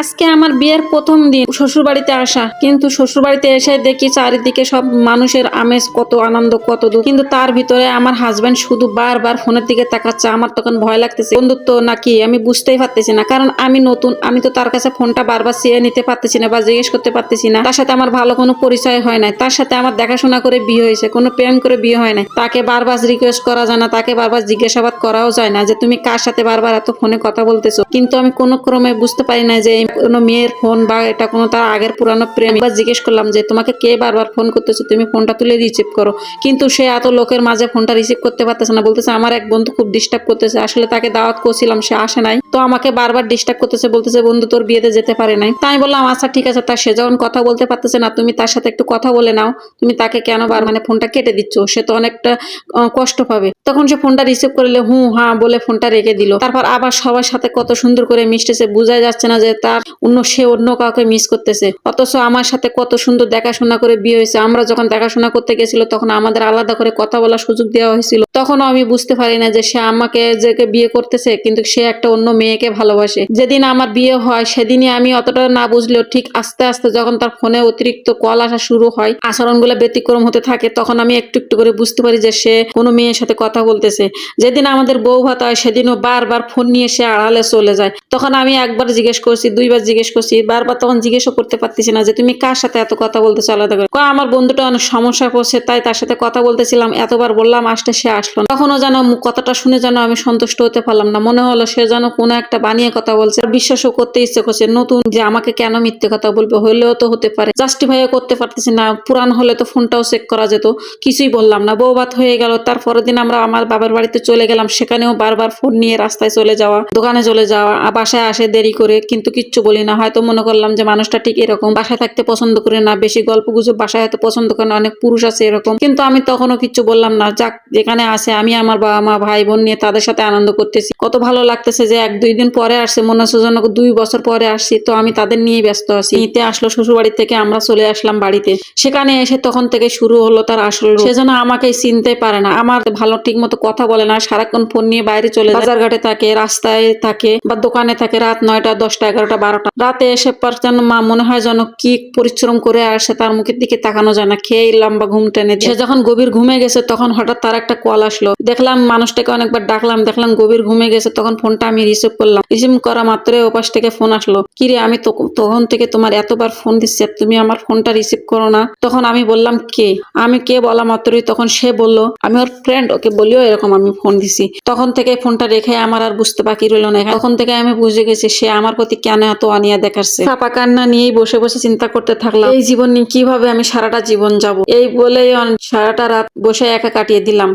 আজকে আমার বিয়ের প্রথম দিন শ্বশুর বাড়িতে আসা। কিন্তু শ্বশুর বাড়িতে এসে দেখি চারিদিকে সব মানুষের আমেজ কত আনন্দ, কত দূর কিন্তু তার ভিতরে আমার হাজব্যান্ড শুধু বারবার ফোনের দিকে তাকাচ্ছে। আমার তখন ভয় লাগতেছে। বন্ধুত্ব নাকি? আমি বুঝতেই পারতেছি না। কারণ আমি নতুন। আমি তো তার কাছে ফোনটা বারবার চেয়ে নিতে পারতেছি না বা জিজ্ঞেস করতে পারতেছি না। তার সাথে আমার ভালো কোনো পরিচয় হয় নাই। তার সাথে আমার দেখাশোনা করে বিয়ে হয়েছে। কোনো প্রেম করে বিয়ে হয় নাই। তাকে বারবার রিকোয়েস্ট করা যায় না। তাকে বারবার জিজ্ঞাসাবাদ করাও যায় না যে, তুমি কার সাথে বারবার এত ফোনে কথা বলতেছো? কিন্তু আমি কোনো ক্রমে বুঝতে পারি না যে কোনো মেয়ের ফোন বা এটা কোনো তার আগের পুরানো প্রেম বা জিজ্ঞেস করলাম যে, তোমাকে কে বারবার ফোন করতেছে? তুমি ফোনটা তুলে রিসিভ করো। কিন্তু সে এত লোকের মাঝে ফোনটা রিসিভ করতে পারতেছে না। বলতেছে, আমার এক বন্ধু খুব ডিস্টার্ব করতেছে। আসলে তাকে দাওয়াত করছিলাম, সে আসে নাই। তো আমাকে বারবার ডিস্টার্ব করতেছে, বলতেছে, বন্ধু, তোর বিয়েতে যেতে পারে নাই। তাই বললাম আচ্ছা ঠিক আছে, তা সে যখন কথা বলতে পারতেছে না, তুমি তার সাথে একটু কথা বলে নাও। তুমি তাকে কেন বার মানে ফোনটা কেটে দিচ্ছ? সে তো অনেকটা কষ্ট পাবে। তখন সে ফোনটা রিসিভ করলে হু হ্যাঁ বলে ফোনটা রেখে দিল। তারপর আবার সবার সাথে কত সুন্দর করে মিশতেছে বোঝা যাচ্ছে না যে তার অন্য, সে অন্য কাউকে মিস করতেছে। অথচ আমার সাথে কত সুন্দর দেখাশোনা করে বিয়ে হয়েছে। আমরা যখন দেখাশোনা করতে গেছিল, তখন আমাদের আলাদা করে কথা বলার সুযোগ দেওয়া হয়েছিল। তখনও আমি বুঝতে পারি না যে সে আমাকে যে বিয়ে করতেছে, কিন্তু সে একটা অন্য মেয়েকে ভালোবাসে। যেদিন আমার বিয়ে হয়, সেদিনই আমি অতটা না বুঝলেও ঠিক আস্তে আস্তে যখন তার ফোনে অতিরিক্ত কল আসা শুরু হয়, আচরণগুলো ব্যতিক্রম হতে থাকে, তখন আমি একটু একটু করে বুঝতে পারি যে সে কোনো মেয়ের সাথে কথা বলতেছে। যেদিন আমাদের বউ ভাত হয়, সেদিনও বারবার ফোন নিয়ে সে আড়ালে চলে যায়। তখন আমি একবার জিজ্ঞেস করছি, দুইবার জিজ্ঞেস করছি, বারবার তখন জিজ্ঞেসও করতে পারতেছি না যে, তুমি কার সাথে এত কথা বলতে আলাদা করে। আমার বন্ধুটা অনেক সমস্যায় পড়ছে, তাই তার সাথে কথা বলতেছিলাম, এতবার বললাম, আসতে সে আসলো। তখনও যেন কথাটা শুনে যেন আমি সন্তুষ্ট হতে পারলাম না। মনে হলো সে যেন কোনো একটা বানিয়ে কথা বলছে বিশ্বাসও করতে ইচ্ছে করছে, নতুন যে আমাকে কেন মিথ্যে কথা বলবে হলেও তো হতে পারে। জাস্টিফাইও করতে পারতেছি না, পুরান হলে তো ফোনটাও চেক করা যেত, কিছুই বললাম না। বৌবাত হয়ে গেল তার পরের দিন আমরা আমার বাবার বাড়িতে চলে গেলাম, সেখানেও বারবার ফোন নিয়ে রাস্তায় চলে যাওয়া, দোকানে চলে যাওয়া বাসায় আসে দেরি করে, কিন্তু কিচ্ছু বলি না। হয়তো মনে করলাম যে মানুষটা ঠিক এরকম, বাসায় থাকতে পছন্দ করে না, বেশি গল্প গুজব বাসায় হয়তো পছন্দ করে না, অনেক পুরুষ আছে এরকম। কিন্তু আমি তখনও কিচ্ছু বললাম না। যাক, যেখানে আছে, আমি আমার বাবা মা ভাই বোন নিয়ে তাদের সাথে আনন্দ করতেছি। কত ভালো লাগতেছে যে এক দুই দিন পরে আসছে, মনে হচ্ছে যেন দুই বছর পরে আসছি, তো আমি তাদের নিয়ে ব্যস্ত আছি। নিতে আসলো শ্বশুর বাড়ি থেকে, আমরা চলে আসলাম বাড়িতে। সেখানে এসে তখন থেকে শুরু হলো তার আসল সে যেন আমাকে চিনতে পারে না, আমার ভালো ঠিক মতো কথা বলে না, সারাক্ষণ ফোন নিয়ে বাইরে চলে যায়। বাজার ঘাটে থাকে, রাস্তায় থাকে বা দোকানে থাকে, রাত নয়টা, দশটা, এগারোটা, বারোটা। রাতে এসে পর যেন মা মনে হয় যেন কি পরিশ্রম করে আসে তার মুখের দিকে তাকানো যায় না, খেয়ে লম্বা ঘুম টেনে সে যখন গভীর ঘুমে গেছে, তখন হঠাৎ তার একটা কল আসলো। দেখলাম মানুষটাকে অনেকবার ডাকলাম, দেখলাম গভীর ঘুমে গেছে, তখন ফোনটা আমি করলাম। রিসিভ করা মাত্রই ওপাশ থেকে ফোন আসলো। কিরে, আমি তখন থেকে তোমার এতবার ফোন দিচ্ছি তুমি আমার ফোনটা রিসিভ করো না। তখন আমি বললাম, কে? আমি কে? বলা মাত্রই তখন সে বলল, আমি ওর ফ্রেন্ড ওকে বলিও এরকম আমি ফোন দিছি। তখন থেকে ফোনটা রেখে আমার আর বুঝতে বাকি রইল না। তখন থেকে আমি বুঝে গেছি, সে আমার প্রতি কেন এত অনিয়া দেখাচ্ছে। চাপা কান্না নিয়েই বসে বসে চিন্তা করতে থাকলাম, এই জীবন নিয়ে কীভাবে আমি সারাটা জীবন যাব? এই বলেই সারাটা রাত বসে একা কাটিয়ে দিলাম।